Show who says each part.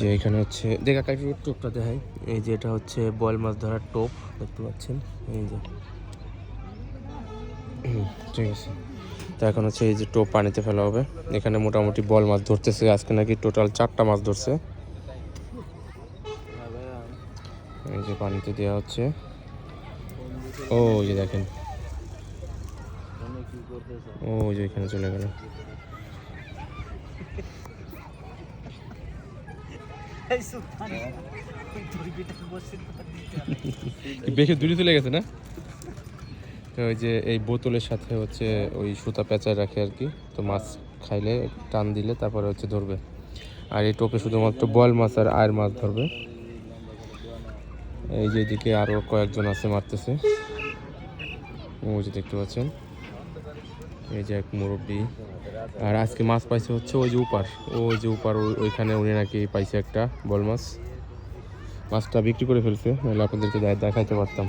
Speaker 1: যে এখানে হচ্ছে কাকি টোপটা দেখাই। এই যে এটা হচ্ছে মাছ ধরার টোপ দেখতে পাচ্ছেন? এই যে। ঠিক আছে। তো এখন হচ্ছে এই যে টোপ পানিতে ফেলা হবে। এখানে মোটামুটি বল মাছ ধরতেছে। আজকে নাকি টোটাল চারটা মাছ ধরছে। এই যে পানিতে দেওয়া হচ্ছে। ও যে দেখেন। ও যে এখানে চলে গেল। বেশি দূরে চলে গেছে না? ওই যে এই বোতলের সাথে হচ্ছে ওই সুতা পেঁচায় রাখে আর কি, তো মাছ খাইলে, টান দিলে তারপরে হচ্ছে ধরবে। আর এই টোপে শুধুমাত্র বয়েল মাছ আর আয়ের মাছ ধরবে। এই যে এদিকে আরও কয়েকজন আছে মারতেছে। দেখতে পাচ্ছেন। এই যে এক মুরব্বী। আর আজকে মাছ পাইছে হচ্ছে ওই যে উপার। ওই যে উপার ওইখানে উনি নাকি পাইছে একটা বল মাছ। মাছটা বিক্রি করে ফেলছে, নাহলে আপনাদেরকে দেখাইতে পারতাম।